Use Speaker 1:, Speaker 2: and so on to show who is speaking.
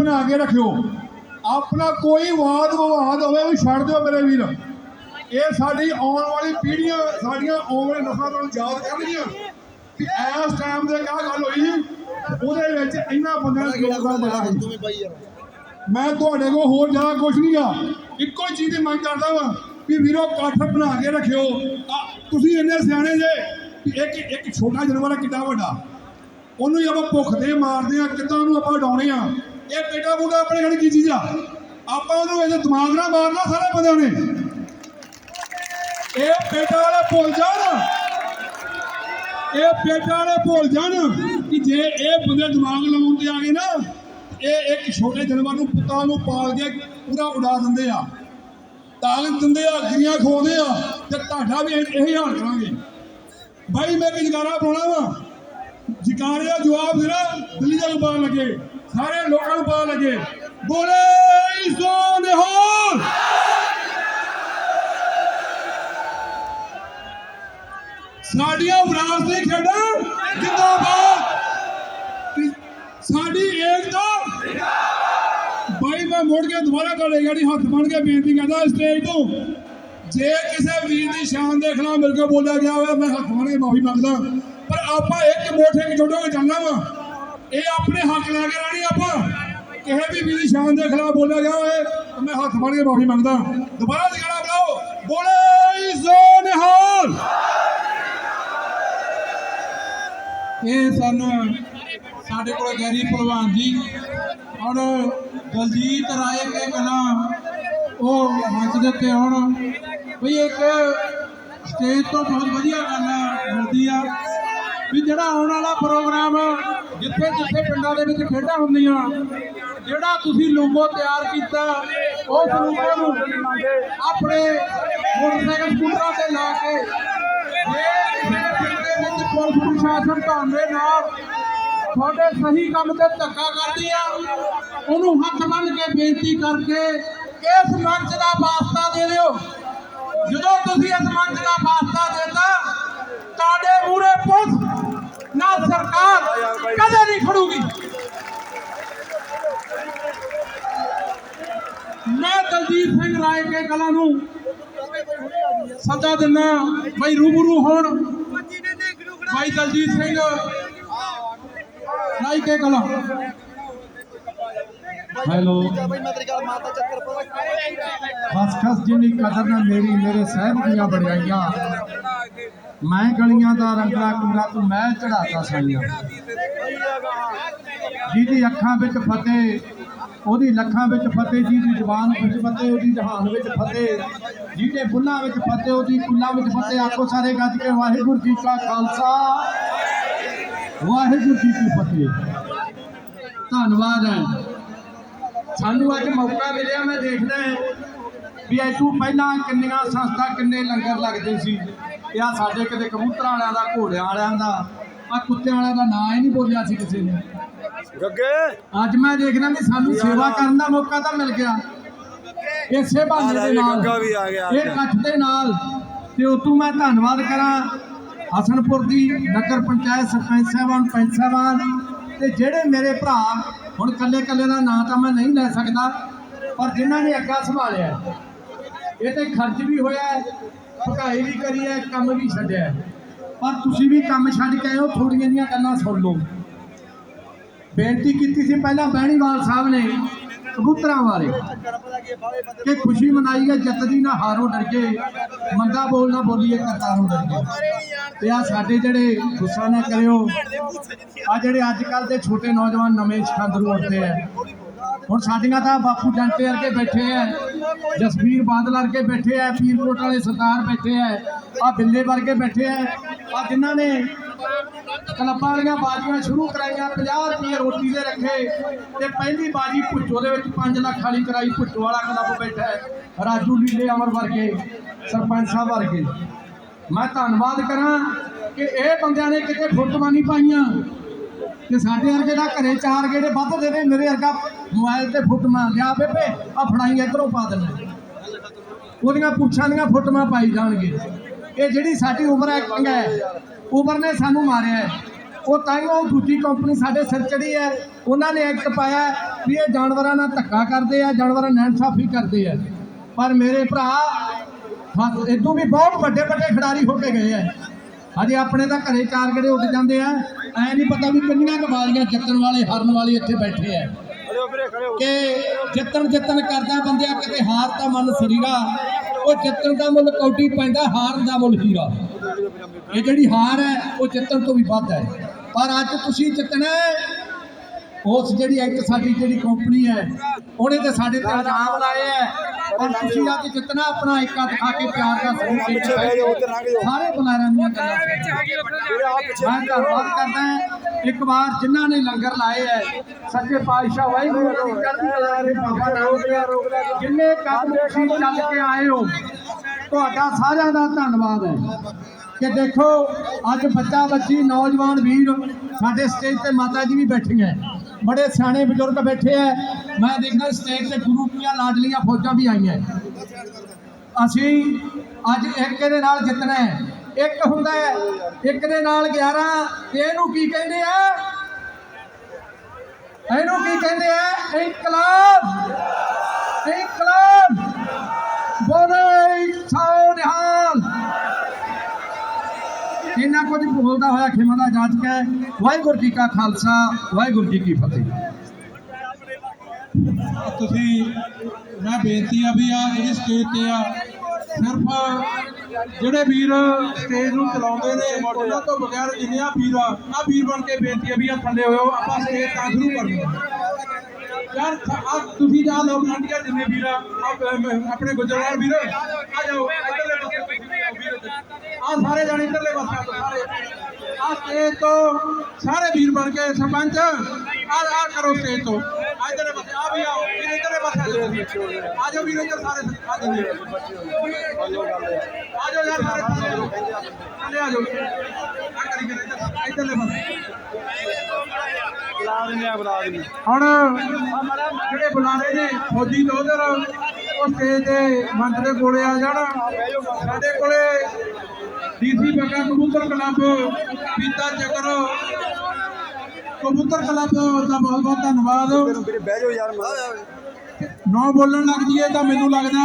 Speaker 1: ਬਣਾ ਕੇ ਰੱਖਿਓ। ਆਪਣਾ ਕੋਈ ਵਾਦ ਵਿਵਾਦ ਹੋਵੇ ਉਹ ਛੱਡ ਦਿਓ ਮੇਰੇ ਵੀਰ। ਇਹ ਸਾਡੀ ਆਉਣ ਵਾਲੀ ਪੀੜ੍ਹੀਆਂ, ਸਾਡੀਆਂ ਆਉਣ ਵਾਲੀ ਨਸਲਾਂ ਨੂੰ ਯਾਦ ਕਰਨਗੀਆਂ। ਕਿ ਇਸ ਟਾਈਮ ਤੇ ਕਿਆ ਗੱਲ ਹੋਈ ਸੀ ਉਹਦੇ ਵਿੱਚ ਇਹਨਾਂ ਬੰਦਿਆਂ ਦਾ ਯੋਗਦਾਨ ਬੜਾ ਸੀ। ਮੈਂ ਤੁਹਾਡੇ ਕੋਲ ਹੋਰ ਜ਼ਿਆਦਾ ਕੁਝ ਨਹੀਂ ਆ। ਇੱਕੋ ਹੀ ਚੀਜ਼ ਦੀ ਮੰਗ ਕਰਦਾ ਵਾਂ ਵੀ ਵੀਰੋ, ਇਕੱਠ ਬਣਾ ਕੇ ਰੱਖਿਓ। ਤੁਸੀਂ ਇੰਨੇ ਸਿਆਣੇ ਜੇ ਇੱਕ ਇੱਕ ਛੋਟਾ ਜਾਨਵਰ ਆ, ਕਿੱਡਾ ਵੱਡਾ। ਉਹਨੂੰ ਆਪਾਂ ਭੁੱਖ ਦੇ ਮਾਰਦੇ ਆ, ਕਿੱਦਾਂ ਉਹਨੂੰ ਆਪਾਂ ਉਡਾਉਣੇ ਆ। ਇਹ ਪੇਟਾ ਬੂਟਾ ਆਪਣੇ ਖੜੀ ਕੀ ਚੀਜ਼ ਆ? ਆਪਾਂ ਉਹਨੂੰ ਇਹਦੇ ਦਿਮਾਗ ਨਾਲ ਮਾਰਨਾ ਸਾਰੇ ਬੰਦਿਆਂ ਨੇ। ਇਹ ਪੇਟਾ ਵਾਲੇ ਭੁੱਲ ਜਾਣ। ਇਹ ਪੇਟਾ ਵਾਲੇ ਭੁੱਲ ਜਾਣ ਕਿ ਜੇ ਇਹ ਬੰਦੇ ਦਿਮਾਗ ਲਾਉਣ ਤੇ ਆ ਗਏ ਨਾ, ਇਹ ਇੱਕ ਛੋਟੇ ਜਾਨਵਰ ਨੂੰ ਪੁੱਤਾਂ ਨੂੰ ਪਾਲ ਕੇ ਪੂਰਾ ਉਡਾ ਦਿੰਦੇ ਆ। ਤਾਕਤ ਦਿੰਦੇ ਆ, ਗਿਰੀਆਂ ਖੋਦੇ ਆ ਤੇ ਤੁਹਾਡਾ ਵੀ ਇਹ- ਇਹੀ ਹਾਲ ਕਰਾਂਗੇ। ਬਾਈ, ਮੈਂ ਕਿ ਜਗਾਰਾ ਪਾਉਣਾ ਵਾ। ਜਗਾਰੇ ਜਵਾਬ ਦੇਣਾ, ਦਿੱਲੀ ਜਾ ਕੇ ਲੱਗੇ। ਸਾਰੇ ਲੋਕਾਂ ਨੂੰ ਪਤਾ ਲੱਗੇ ਬੋਲੇ ਸੋ ਨਿਹਾਲ ਸਾਡੀਆਂ ਵਿਰਾਸਤੀ ਖੇਡਾਂ ਜਿੰਦਾਬਾਦ ਤੇ ਸਾਡੀ ਏਕਤਾ ਬਾਈ ਮੈਂ ਮੁੜ ਕੇ ਦੁਬਾਰਾ ਤੁਹਾਡੇ ਗਾੜੀ ਹੱਥ ਬਣ ਕੇ ਬੇਨਤੀ ਕਰਦਾ ਸਟੇਜ ਤੋਂ ਜੇ ਕਿਸੇ ਵੀਰ ਦੀ ਸ਼ਾਨ ਦੇ ਖਿਲਾਫ ਮੇਰੇ ਕੋਲ ਬੋਲਿਆ ਗਿਆ ਹੋਵੇ ਮੈਂ ਹੱਥ ਬਣ ਕੇ ਮਾਫੀ ਮੰਗਦਾ ਪਰ ਆਪਾਂ ਇੱਕ ਮੋਠੇ ਕਿ ਜੋੜੋ ਕੇ ਚੱਲਣਾ ਵਾ ਇਹ ਆਪਣੇ ਹੱਕ ਲੈ ਕੇ ਰਹਿਣੀ ਆਪਾਂ। ਕਿਸੇ ਵੀ ਵੀਰ ਸ਼ਾਨ ਦੇ ਖਿਲਾਫ ਬੋਲਿਆ ਗਿਆ ਹੋਵੇ ਮੈਂ ਹੱਥ ਫੜ ਕੇ ਮਾਫੀ ਮੰਗਦਾ। ਦੁਬਾਰਾ ਜਗੜਾ ਬੁਲਾਓ। ਬੋਲੇ ਸੋ ਨਿਹਾਲ।
Speaker 2: ਇਹ ਸਨ ਸਾਡੇ ਕੋਲ ਗੈਰੀ ਭਲਵਾਨ ਜੀ ਔਰ ਦਲਜੀਤ ਰਾਏ ਕੇ ਕਲਾ ਉਹ ਮੰਚ ਦੇ ਉੱਤੇ ਆਉਣ ਵੀ ਇੱਕ ਸਟੇਜ ਤੋਂ ਬਹੁਤ ਵਧੀਆ ਗੱਲ ਆ, ਮਿਲਦੀ ਆ। ਵੀ ਜਿਹੜਾ ਆਉਣ ਵਾਲਾ ਪ੍ਰੋਗਰਾਮ ਜਿੱਥੇ ਜਿੱਥੇ ਪਿੰਡਾਂ ਦੇ ਵਿੱਚ ਖੇਡਾਂ ਹੁੰਦੀਆਂ, ਜਿਹੜਾ ਤੁਸੀਂ ਲੋਗੋ ਤਿਆਰ ਕੀਤਾ ਉਸ ਲੋਗੋ ਨੂੰ ਆਪਣੇ ਮੋਟਰਸਾਈਕਲ ਸਕੂਟਰਾਂ ਤੇ ਲਾ ਕੇ, ਜੇ ਪਿੰਡ ਦੇ ਵਿੱਚ ਪੁਲਿਸ ਪ੍ਰਸ਼ਾਸਨ ਧਾਮੇ ਨਾਲ ਤੁਹਾਡੇ ਸਹੀ ਕੰਮ ਤੇ ਧੱਕਾ ਕਰਦੀ ਆ, ਉਹਨੂੰ ਹੱਥ ਬੰਨ ਕੇ ਬੇਨਤੀ ਕਰਕੇ ਇਸ ਮੰਚ ਦਾ ਵਾਸਤਾ ਦੇ ਦਿਓ। ਜਦੋਂ ਤੁਸੀਂ ਇਸ ਮੰਚ ਦਾ ਵਾਸਤਾ ਦੇਤਾ ਤੁਹਾਡੇ ਮੂਹਰੇ ਪੁਲਿਸ ਨਾ ਸਰਕਾਰ ਕਦੇ ਨਹੀਂ ਖੜੂਗੀ। ਮੈਂ ਦਲਜੀਤ ਸਿੰਘ ਰਾਏ ਕੇ ਕਲਾ ਨੂੰ ਸੱਦਾ ਦਿੰਦਾ ਬਈ ਰੂਬਰੂ ਹੋਣ। ਭਾਈ ਦਲਜੀਤ ਸਿੰਘ ਰਾਏ ਕੇ ਕਲਾ।
Speaker 3: ਹੈਲੋ। ਖਸ ਖਸ ਜਿੰਨੀ ਕਦਰ ਨਾ ਮੇਰੀ ਮੇਰੇ ਸਾਹਿਬ ਦੀਆਂ ਬੜਾਈਆਂ ਮੈਂ ਗਲੀਆਂ ਦਾ ਰੰਗਲਾ ਕੁੰਡਾ ਤੂੰ ਮੈਂ ਚੜਾਤਾ ਸਾਈਆਂ। ਜਿਹਦੀ ਅੱਖਾਂ ਵਿੱਚ ਫਤਿਹ, ਉਹਦੀ ਲੱਖਾਂ ਵਿੱਚ ਫਤਿਹ, ਜਿਹਦੀ ਜ਼ੁਬਾਨ ਵਿੱਚ ਫਤਿਹ, ਉਹਦੀ ਜਹਾਨ ਵਿੱਚ ਫਤਿਹ, ਜਿਹਦੇ ਬੁੱਲਾਂ ਵਿੱਚ ਫਤਿਹ, ਉਹਦੀ ਕੁੱਲਾਂ ਵਿੱਚ ਫਤਿਹ, ਆਖੋ ਸਾਰੇ ਗੱਜ ਕੇ ਵਾਹਿਗੁਰੂ ਜੀ ਕਾ ਖਾਲਸਾ। ਵਾਹਿਗੁਰੂ ਜੀ ਕੀ ਫਤਿਹ। ਧੰਨਵਾਦ ਹੈ। ਸਾਨੂੰ ਅੱਜ ਮੌਕਾ ਮਿਲਿਆ, ਮੈਂ ਦੇਖਦਾ ਵੀ ਇਹ ਤੋਂ ਪਹਿਲਾਂ ਕਿੰਨੀਆਂ ਸੰਸਥਾ, ਕਿੰਨੇ ਲੰਗਰ ਲੱਗਦੇ ਸੀ। ਇਹ ਆ ਸਾਡੇ ਕਿਤੇ ਕਬੂਤਰਾਂ ਵਾਲਿਆਂ ਦਾ ਘੋੜਿਆਂ ਵਾਲਿਆਂ ਦਾ ਆ ਕੁੱਤਿਆਂ ਵਾਲਿਆਂ ਦਾ ਨਾਂ ਹੀ ਨਹੀਂ ਬੋਲਿਆ ਸੀ ਕਿਸੇ ਨੇ।
Speaker 4: ਗੱਗੇ?
Speaker 3: ਅੱਜ ਮੈਂ ਦੇਖਦਾ ਵੀ ਸਾਨੂੰ ਸੇਵਾ ਕਰਨ ਦਾ ਮੌਕਾ ਤਾਂ ਮਿਲ ਗਿਆ। ਇਸੇ ਬਹਾਨੇ ਦੇ ਨਾਲ
Speaker 4: ਗੱਗਾ ਵੀ ਆ ਗਿਆ।
Speaker 3: ਇਹ ਇਕੱਠ ਦੇ ਨਾਲ ਤੇ ਉਤੋਂ ਮੈਂ ਧੰਨਵਾਦ ਕਰਾਂ ਹਸਨਪੁਰ ਦੀ ਨਗਰ ਪੰਚਾਇਤ ਸਰਪੰਚ ਸਾਹਿਬਾਨ ਪੰਚ ਸਾਹਿਬਾਨ ਤੇ ਜਿਹੜੇ ਮੇਰੇ ਭਰਾ ਹੁਣ ਕੱਲੇ ਕੱਲੇ ਦਾ ਨਾਂ ਤਾਂ ਮੈਂ ਨਹੀਂ ਲੈ ਸਕਦਾ ਪਰ ਜਿਨ੍ਹਾਂ ਨੇ ਅੱਗਾ ਸੰਭਾਲਿਆ ਇਹ ਤੇ ਖਰਚ ਵੀ ਹੋਇਆ ਹੈ, ਵੀ ਕਰੀ ਹੈ ਕੰਮ ਵੀ ਛੱਡਿਆ ਪਰ ਤੁਸੀਂ ਵੀ ਕੰਮ ਛੱਡ ਕੇ ਆਇਓ ਥੋੜੀਆਂ ਜੀਆਂ ਗੱਲਾਂ ਸੁਣ ਲਓ। ਬੇਨਤੀ ਕੀਤੀ ਸੀ ਪਹਿਲਾਂ ਬਹਿਣੀਵਾਲ ਸਾਹਿਬ ਨੇ ਕਬੂਤਰਾਂ ਬਾਰੇ ਕਿ ਖੁਸ਼ੀ ਮਨਾਈ ਹੈ ਜਿੱਤ ਦੀ ਨਾ ਹਾਰੋ ਡਰਗੇ ਕੇ ਮੰਦਾ ਬੋਲ ਨਾ ਬੋਲੀਏ ਕਰਤਾਰੋਂ ਡਰ ਕੇ। ਤੇ ਆ ਸਾਡੇ ਜਿਹੜੇ ਗੁੱਸਾ ਨਾ ਕਰਿਓ ਆ ਜਿਹੜੇ ਅੱਜ ਕੱਲ ਦੇ ਛੋਟੇ ਨੌਜਵਾਨ ਨਵੇਂ ਸਿਕੰਦਰੂ ਉੱਠਦੇ ਹੈ ਹੁਣ ਸਾਡੀਆਂ ਤਾਂ ਬਾਪੂ ਜੰਟੇ ਵਰਗੇ ਬੈਠੇ ਆ ਜਸਵੀਰ ਬਾਦਲ ਵਰਗੇ ਬੈਠੇ ਆ ਪੀਰਕੋਟ ਵਾਲੇ ਸਰਦਾਰ ਬੈਠੇ ਆ ਆ ਬਿੱਲੇ ਵਰਗੇ ਬੈਠੇ ਆ ਆ ਜਿਨ੍ਹਾਂ ਨੇ ਕਲੱਬਾਂ ਵਾਲੀਆਂ ਬਾਜੀਆਂ ਸ਼ੁਰੂ ਕਰਾਈਆਂ 50 ਰੁਪਏ ਰੋਟੀ ਦੇ ਰੱਖੇ ਤੇ ਪਹਿਲੀ ਬਾਜੀ ਭੁੱਚੋ ਦੇ ਵਿੱਚ 5 ਲੱਖ ਵਾਲੀ ਕਰਾਈ ਭੁੱਚੋ ਵਾਲਾ ਕਲੱਬ ਬੈਠਾ ਹੈ ਰਾਜੂ ਲੀਲੇ ਅਮਰ ਵਰਗੇ, ਸਰਪੰਚ ਸਾਹਿਬ ਵਰਗੇ। ਮੈਂ ਧੰਨਵਾਦ ਕਰਾਂ ਕਿ ਇਹ ਬੰਦਿਆਂ ਨੇ ਕਿਤੇ ਫੁੱਟਮਾਂ ਨਹੀਂ ਪਾਈਆਂ ਤੇ ਸਾਡੇ ਵਰਗੇ ਦਾ ਘਰੇ ਚਾਰ ਗੇੜੇ ਵੱਧ ਦੇਵੇ, ਮੇਰੇ ਵਰਗਾ ਮੋਬਾਈਲ ਤੇ ਫੁੱਟਮਾਂ ਲਿਆ, ਬੇਬੇ ਆ ਫੜਾਈਆਂ ਇਧਰੋਂ ਪਾ ਦੇਣਾ ਉਹਦੀਆਂ ਪੁੱਛਾਂ ਦੀਆਂ ਫੁੱਟਮਾਂ ਪਾਈ ਜਾਣਗੇ। ਇਹ ਜਿਹੜੀ ਸਾਡੀ ਉਮਰ ਐਕਟਿੰਗ ਹੈ। ਉਮਰ ਨੇ ਸਾਨੂੰ ਮਾਰਿਆ ਹੈ। ਉਹ ਤਾਂ ਹੀ ਉਹ ਦੂਜੀ ਕੰਪਨੀ ਸਾਡੇ ਸਿਰ ਚੜੀ ਹੈ। ਉਹਨਾਂ ਨੇ ਐਕਟ ਪਾਇਆ ਵੀ ਇਹ ਜਾਨਵਰਾਂ ਨਾਲ ਧੱਕਾ ਕਰਦੇ ਆ, ਜਾਨਵਰਾਂ ਨਾਲ ਇਨਸਾਫੀ ਕਰਦੇ ਆ। ਪਰ ਮੇਰੇ ਭਰਾ ਹੱਥ ਇਦੋਂ ਵੀ ਬਹੁਤ ਵੱਡੇ ਵੱਡੇ ਖਿਡਾਰੀ ਹੋ ਕੇ ਗਏ ਆ। ਹਜੇ ਆਪਣੇ ਤਾਂ ਘਰੇ ਚਾਰ ਗੜੇ ਉੱਡ ਜਾਂਦੇ ਆ। ਐ ਨਹੀਂ ਪਤਾ ਵੀ ਕਿੰਨੀਆਂ ਕਬਾਲੀਆਂ ਚੱਕਣ ਵਾਲੇ, ਹਰਨ ਵਾਲੇ ਇੱਥੇ ਬੈਠੇ ਆ। ਕਿ ਜਿੱਤਣ ਜਿੱਤਣ ਕਰਦਾ ਬੰਦਿਆ, ਕਿਤੇ ਹਾਰ ਤਾਂ ਮਨ ਸਰੀਰਾ ਉਹ ਜਿੱਤਣ ਦਾ ਮੁੱਲ ਕੌਡੀ ਪੈਂਦਾ, ਹਾਰਨ ਦਾ ਮੁੱਲ ਹੀਰਾ। ਇਹ ਜਿਹੜੀ ਹਾਰ ਹੈ, ਉਹ ਜਿੱਤਣ ਤੋਂ ਵੀ ਵੱਧ ਹੈ। ਪਰ ਅੱਜ ਤੁਸੀਂ ਜਿੱਤਣਾ ਉਸ ਜਿਹੜੀ ਇੱਕ ਸਾਡੀ ਜਿਹੜੀ ਕੰਪਨੀ ਹੈ ਉਹਨੇ ਤੇ ਸਾਡੇ ਤੇ ਇਲਜ਼ਾਮ ਲਾਏ ਹੈ। ਪਰ ਤੁਸੀਂ ਅੱਜ ਜਿੱਤਣਾ ਆਪਣਾ ਏਕਾ ਦਿਖਾ ਕੇ ਪਿਆਰ ਦਾ ਸਬੂਤ ਦੇਣਾ ਸਾਰੇ ਬੁਲਾਰਿਆਂ ਗੱਲਾਂ ਮੈਂ ਧੰਨਵਾਦ ਕਰਦਾ ਹਾਂ। ਇੱਕ ਵਾਰ ਜਿਨ੍ਹਾਂ ਨੇ ਲੰਗਰ ਲਾਏ ਹੈ ਸੱਚੇ ਪਾਤਸ਼ਾਹ ਵਾਹਿਗੁਰੂ ਜੀ ਚੜ੍ਹਦੀ ਕਲਾ ਦੇ ਬਾਬਾ ਜਿੰਨੇ ਕੰਮ ਤੁਸੀਂ ਚੱਲ ਕੇ ਆਏ ਹੋ ਤੁਹਾਡਾ ਸਾਰਿਆਂ ਦਾ ਧੰਨਵਾਦ ਹੈ। ਕਿ ਦੇਖੋ ਅੱਜ ਬੱਚਾ ਬੱਚੀ ਨੌਜਵਾਨ ਵੀਰ ਸਾਡੇ ਸਟੇਜ ਤੇ ਮਾਤਾ ਜੀ ਵੀ ਬੈਠੀਆਂ। ਬੜੇ ਸਿਆਣੇ ਬਜ਼ੁਰਗ ਬੈਠੇ ਐ। ਮੈਂ ਦੇਖਦਾ ਸਟੇਜ ਤੇ ਗੁਰੂ ਦੀਆਂ ਲਾਡਲੀਆਂ ਫੌਜਾਂ ਵੀ ਆਈਆਂ ਅਸੀਂ ਅੱਜ ਇੱਕ ਦੇ ਨਾਲ ਜਿੱਤਣਾ ਹੈ ਇੱਕ ਹੁੰਦਾ ਹੈ ਇੱਕ ਦੇ ਨਾਲ 11 ਤੇ ਇਹਨੂੰ ਕੀ ਕਹਿੰਦੇ ਆ ਇਹਨੂੰ ਕੀ ਕਹਿੰਦੇ ਆ ਇਨਕਲਾਬ। ਇਨਕਲਾਬ। ਬੋਲੇ ਸੋ ਨਿਹਾਲ ਇਹਨਾਂ ਕੁਝ ਬੋਲਦਾ ਹੋਇਆ, ਖਿਮਾ ਦਾ ਜਾਚਕ ਹੈ ਵਾਹਿਗੁਰੂ ਜੀ ਕਾ ਖਾਲਸਾ, ਵਾਹਿਗੁਰੂ ਜੀ ਕੀ ਫਤਿਹ।
Speaker 2: ਤੁਸੀਂ, ਮੈਂ ਬੇਨਤੀ ਆ ਵੀ ਆ ਜਿਹੜੀ ਸਟੇਜ ਤੇ ਆ। ਸਿਰਫ ਜਿਹੜੇ ਵੀਰ ਸਟੇਜ ਨੂੰ ਚਲਾਉਂਦੇ ਨੇ, ਉਹਨਾਂ ਤੋਂ ਬਗੈਰ ਜਿੰਨੇ ਆ ਵੀਰ ਆ ਆ ਵੀਰ ਬਣ ਕੇ ਬੇਨਤੀ ਆ ਵੀ ਆ ਥੱਲੇ ਹੋਇਓ, ਆਪਾਂ ਸਟੇਜ ਤਾਂ ਸ਼ੁਰੂ ਕਰਨੀ ਯਾਰ ਆ ਤੁਸੀਂ ਜਾ ਲਓ ਮੰਡੀਆਂ ਜਿੰਨੇ ਵੀਰ ਆ ਆਪਣੇ ਗੁਜਰਾਲ ਵੀਰ, ਆ ਜਾਓ, ਇੱਧਰਲੇ ਪਾਸੇ। ਵੀਰ ਆ ਸਾਰੇ ਜਾਣੇ ਇੱਧਰਲੇ ਪਾਸੇ ਆ ਸਾਰੇ। ਆ ਸਟੇਜ ਤੋਂ ਸਾਰੇ ਵੀਰ ਬਣ ਕੇ ਸਰਪੰਚ ਆ ਆ ਕਰੋ ਸਟੇਜ ਤੋਂ। ਆ ਇੱਧਰਲੇ ਪਾਸੇ ਆ ਵੀ ਆਓ ਵੀਰ ਇੱਧਰਲੇ ਪਾਸੇ ਆ ਜਾਓ। ਆ ਵੀਰ ਇੱਧਰ ਸਾਰੇ ਆ ਜਾਓ। ਆ ਜਾਓ ਯਾਰ ਸਾਰੇ ਥੱਲੇ ਆ ਜਾਓ। ਆ ਆ ਕਰੀ ਕਰ ਇੱਧਰ ਇੱਧਰਲੇ ਪਾਸੇ। ਹੁਣ ਜਿਹੜੇ ਬੁਲਾਰੇ ਨੇ ਫੌਜੀ ਤੋਂ ਉਧਰ ਉਹ ਸਟੇਜ ਦੇ ਮੰਚ ਦੇ ਕੋਲੇ ਆ ਜਾਣ ਸਾਡੇ ਕੋਲੇ ਡੀਸੀ ਬੱਗਾ ਕਬੂਤਰ ਕਲੱਬ ਪੀਤਾ ਚੱਕਰ ਕਬੂਤਰ ਕਲੱਬ ਦਾ ਬਹੁਤ ਬਹੁਤ ਧੰਨਵਾਦ।
Speaker 4: ਬਹਿ ਜਾਓ ਯਾਰ
Speaker 2: ਨੌ ਬੋਲਣ ਲੱਗ ਜੀਏ ਤਾਂ ਮੈਨੂੰ ਲੱਗਦਾ